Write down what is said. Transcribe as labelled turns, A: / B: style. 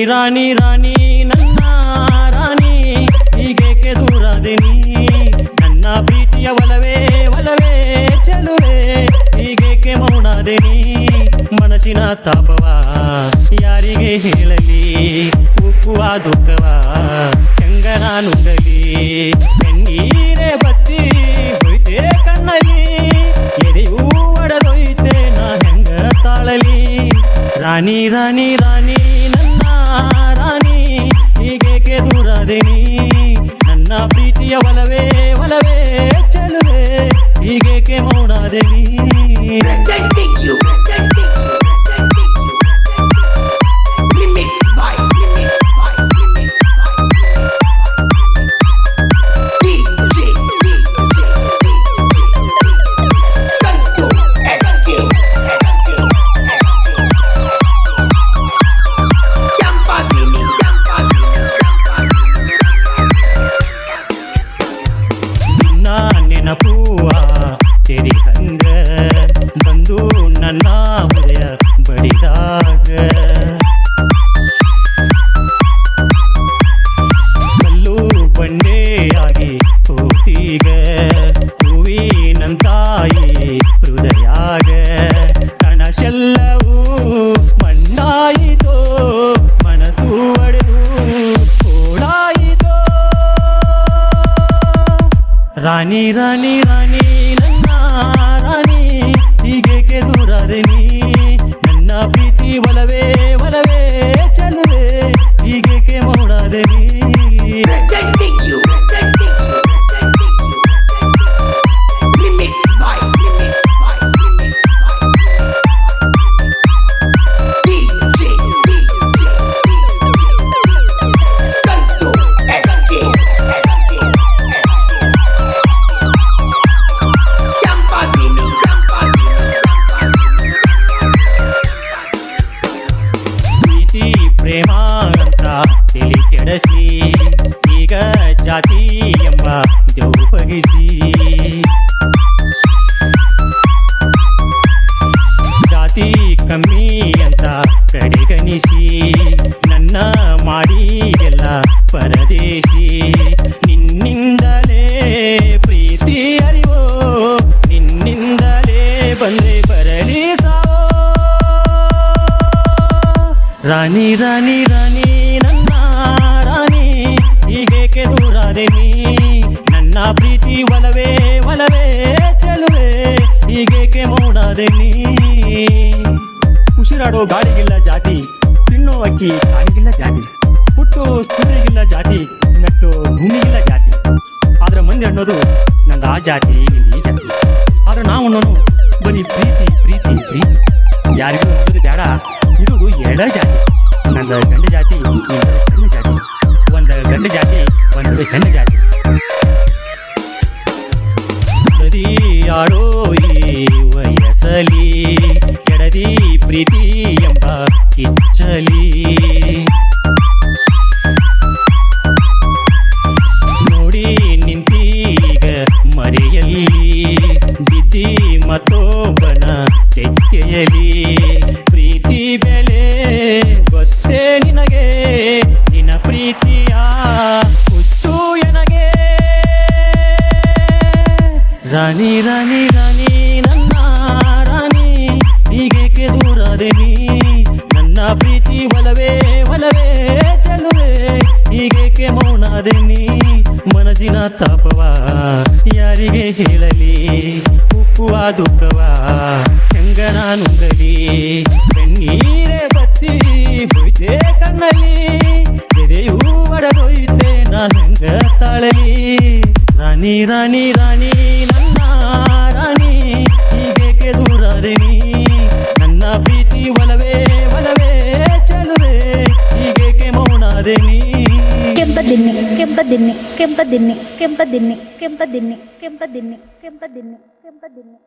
A: ರಾಣಿ ರಾಣಿ, ನನ್ನ ರಾಣಿ ಹೀಗೇಕೆ ದೂರದೆ ನೀ. ನನ್ನ ಪ್ರೀತಿಯ ಒಲವೇ ಒಲವೇ, ಚಲುವೆ ಹೀಗೇಕೆ ಮೌನಾದೆ ನೀ. ಮನಸ್ಸಿನ ತಾಪವ ಯಾರಿಗೆ ಹೇಳಲಿ? ಉಕ್ಕುವ ದುಃಖವ ಹೆಂಗನ ನುಂಗಲಿ. ಕಣ್ಣೀರೇ ಬತ್ತಿ ಹೊಯ್ತೆ ಕಣ್ಣಲ್ಲಿ ಎದೆಯೂ ಒಡೆದೊಯ್ತೆ ನಾ ಹೆಂಗ ತಾಳಲಿ? ರಾಣಿ ರಾಣಿ ರಾಣಿ. de mí. ಹೃದಯ ಬಡಿದಾಗ. ಕಲ್ಲು ಬಂಡೆಯಾಗಿ ಹೋತೀಗ ಹೂವಿನಂತಾಯಿ ಹೃದಯಾಗ. ಕಣಶೆಲ್ಲವೂ ಮಣ್ಣಾಯಿತೋ, ಮನಸ್ಸು ಒಡೆದು ಓಡಾಯಿತೋ. ರಾಣಿ ರಾಣಿ ರಾಣಿ. ತಿಳಿ ಕೆಡಸಿ ಈಗ ಜಾತಿ ಎಂಬ ದೇವು ಬಗಿಸಿ ಜಾತಿ ಕಮ್ಮಿ ಅಂತ ಕಡೆಗಣಿಸಿ. ನನ್ನ ಮಾಡಿ ಎಲ್ಲ ಪರದೇಶಿ. ನಿನ್ನಿಂದಲೇ ಪ್ರೀತಿ ಅರಿವೋ, ನಿನ್ನಿಂದಲೇ ಬಂದೆ ಬರಲಿ ಸಾವೋ. ರಾಣಿ ರಾಣಿ ರಾಣಿ. ಪ್ರೀತಿ ಒಲವೇ ಒಲವೇ, ಚಲುವೆ, ಹೀಗೇಕೆ ಮೂಡದೆ ನೀ? ಉಸಿರಾಡೋ ಗಾಳಿಗಿಲ್ಲ ಜಾತಿ, ತಿನ್ನೋ ಅಕ್ಕಿ ಕಾಳಿಗಿಲ್ಲ ಜಾತಿ, ಹುಟ್ಟು ಸೂರ್ಯಗಿಲ್ಲ ಜಾತಿ, ನಟ್ಟು ಭೂಮಿಗಿಲ್ಲ ಜಾತಿ. ಆದ್ರೆ ಮಂದಿ ಅನ್ನೋದು ನಂದು ಆ ಜಾತಿ ಈ ಜಾತಿ. ಆದ್ರೆ ನಾವು ಅನ್ನೋನು ಬರೀ ಪ್ರೀತಿ ಪ್ರೀತಿ ಪ್ರೀತಿ. ಯಾರಿಗೂ ಇರೋದು ಬೇಡ ಇರೋದು ಎರಡ ಜಾತಿ. ನಂದು ಗಂಡ ಜಾತಿ ಒಂದು ಗಂಡ ಜಾತಿ. ಒಂದು ಗಂಡ ಜಾತಿ, ಒಂದು ಹೆಣ್ಣು ಜಾತಿ. ನದಿಯಾಡೋ ಈ ವಯಸ್ಸಲಿ ಕೆಡದಿ ಪ್ರೀತಿ ಎಂಬ ಕಿಚ್ಚಲಿ. ನೋಡಿ ನಿಂತೀಗ ಮರೆಯಲ್ಲಿ ಬಿದ್ದಿ ಮತ್ತೊಬ್ಬನ ತೆಕ್ಕೆಯಲಿ ರಾಣಿ ರಾಣಿ ರಾಣಿ, ನನ್ನ ರಾಣಿ ಹೀಗೇಕೆ ದೂರಾದೆ ನೀ. ನನ್ನ ಪ್ರೀತಿ ಒಲವೇ ಒಲವೇ, ಚಲುವೆ ಹೀಗೇಕೆ ಮೌನಾದೆ ನೀ. ಮನಸ್ಸಿನ ತಾಪವ ಯಾರಿಗೆ ಹೇಳಲಿ? ಉಕ್ಕುವ ದುಃಖವ ಹೆಂಗ ನಾನು ಗಲಿ ಕಣ್ಣೀರೇ ಬತ್ತಿ ಹೋಯ್ತೆ ಕಣ್ಣಲ್ಲಿ. ಎದೆಯೂ ಒಡೆದೊಯ್ತೆ ನಾನು ಹೆಂಗ ತಾಳಲಿ? ರಾಣಿ ರಾಣಿ ರಾಣಿ ನೀ ನನ್ನ ಪ್ರೀತಿ ಒಲವೇ ಒಲವೇ, ಚೆಲುವೆ ಹೀಗೇಕೆ ಮೌನಾದೆ ನೀ
B: ಕೆಂಪದಿನ್ನಿ ಕೆಂಪದಿನ್ನಿ ಕೆಂಪದಿನ್ನಿ ಕೆಂಪದಿನ್ನಿ ಕೆಂಪದಿನ್ನಿ ಕೆಂಪದಿನ್ನಿ ಕೆಂಪದಿನ್ನಿ ಕೆಂಪದಿನ್ನಿ